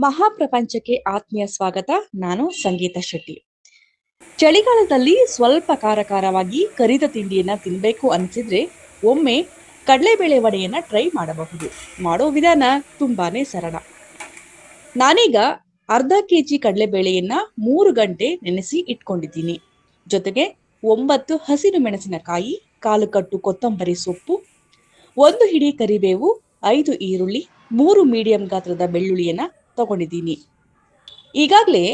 ಮಹಾಪ್ರಪಂಚಕ್ಕೆ ಆತ್ಮೀಯ ಸ್ವಾಗತ. ನಾನು ಸಂಗೀತ ಶೆಟ್ಟಿ. ಚಳಿಗಾಲದಲ್ಲಿ ಸ್ವಲ್ಪ ಕಾರಕಾರವಾಗಿ ಕರಿದ ತಿಂಡಿಯನ್ನ ತಿನ್ಬೇಕು ಅನಿಸಿದ್ರೆ ಒಮ್ಮೆ ಕಡಲೆಬೇಳೆ ವಡೆಯನ್ನ ಟ್ರೈ ಮಾಡಬಹುದು. ಮಾಡೋ ವಿಧಾನ ತುಂಬಾನೇ ಸರಳ. ನಾನೀಗ ಅರ್ಧ ಕೆ ಕೆಜಿ ಕಡಲೆಬೇಳೆಯನ್ನ ಮೂರು ಗಂಟೆ ನೆನೆಸಿ ಇಟ್ಕೊಂಡಿದ್ದೀನಿ. ಜೊತೆಗೆ ಒಂಬತ್ತು ಹಸಿರು ಮೆಣಸಿನಕಾಯಿ, ಕಾಲು ಕಟ್ಟು ಕೊತ್ತಂಬರಿ ಸೊಪ್ಪು, ಒಂದು ಹಿಡಿ ಕರಿಬೇವು, ಐದು ಈರುಳ್ಳಿ, ಮೂರು ಮೀಡಿಯಂ ಗಾತ್ರದ ಬೆಳ್ಳುಳ್ಳಿಯನ್ನ ತಗೊಂಡಿದ್ದೀನಿ. ಈಗಾಗಲೇ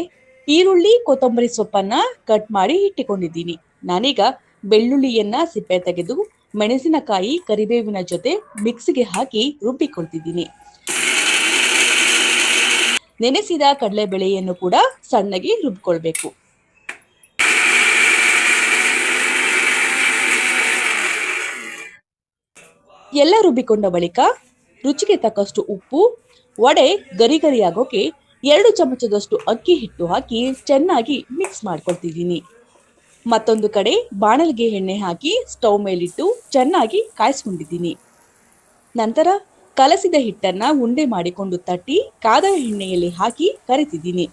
ಈರುಳ್ಳಿ, ಕೊತ್ತಂಬರಿ ಸೊಪ್ಪನ್ನ ಕಟ್ ಮಾಡಿ ಇಟ್ಟುಕೊಂಡಿದ್ದೀನಿ. ನಾನೀಗ ಬೆಳ್ಳುಳ್ಳಿಯನ್ನ ಸಿಪ್ಪೆ ತೆಗೆದು, ಮೆಣಸಿನಕಾಯಿ, ಕರಿಬೇವಿನ ಜೊತೆ ಮಿಕ್ಸಿಗೆ ಹಾಕಿ ರುಬ್ಬಿಕೊಳ್ತಿದ್ದೀನಿ. ನೆನೆಸಿದ ಕಡಲೆಬೇಳೆಯನ್ನು ಕೂಡ ಸಣ್ಣಗೆ ರುಬ್ಬಿಕೊಳ್ಬೇಕು ಎಲ್ಲ ರುಬ್ಬಿಕೊಂಡ ಬಳಿಕ ರುಚಿಗೆ ತಕ್ಕಷ್ಟು ಉಪ್ಪು, ವಡೆ ಗರಿ ಗರಿಯಾಗೋಕೆ ಎರಡು ಚಮಚದಷ್ಟು ಅಕ್ಕಿ ಹಿಟ್ಟು ಹಾಕಿ ಚೆನ್ನಾಗಿ ಮಿಕ್ಸ್ ಮಾಡ್ಕೊಳ್ತಿದ್ದೀನಿ. ಮತ್ತೊಂದು ಕಡೆ ಬಾಣಲಿಗೆ ಎಣ್ಣೆ ಹಾಕಿ ಸ್ಟೌವ್ ಮೇಲಿಟ್ಟು ಚೆನ್ನಾಗಿ ಕಾಯಿಸ್ಕೊಂಡಿದ್ದೀನಿ. ನಂತರ ಕಲಸಿದ ಹಿಟ್ಟನ್ನ ಉಂಡೆ ಮಾಡಿಕೊಂಡು ತಟ್ಟಿ ಕಾದ ಎಣ್ಣೆಯಲ್ಲಿ ಹಾಕಿ ಕರಿತಿದ್ದೀನಿ.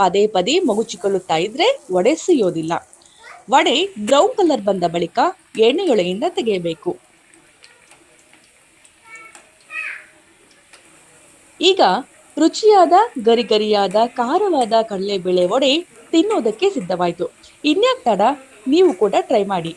ಪದೇ ಪದೇ ಮಗುಚಿಕೊಳ್ಳುತ್ತಾ ಇದ್ರೆ ವಡೆ ಸಿಯೋದಿಲ್ಲ. ವಡೆ ಬ್ರೌನ್ ಕಲರ್ ಬಂದ ಬಳಿಕ ಎಣ್ಣೆಯೊಳೆಯಿಂದ ತೆಗೆಯಬೇಕು. ಈಗ ರುಚಿಯಾದ, ಗರಿಗರಿಯಾದ, ಖಾರವಾದ ಕಡಲೆಬೇಳೆ ವಡೆ ತಿನ್ನೋದಕ್ಕೆ ಸಿದ್ಧವಾಯಿತು. ಇನ್ಯಾಕ್ ತಡ? ನೀವು ಕೂಡ ಟ್ರೈ ಮಾಡಿ.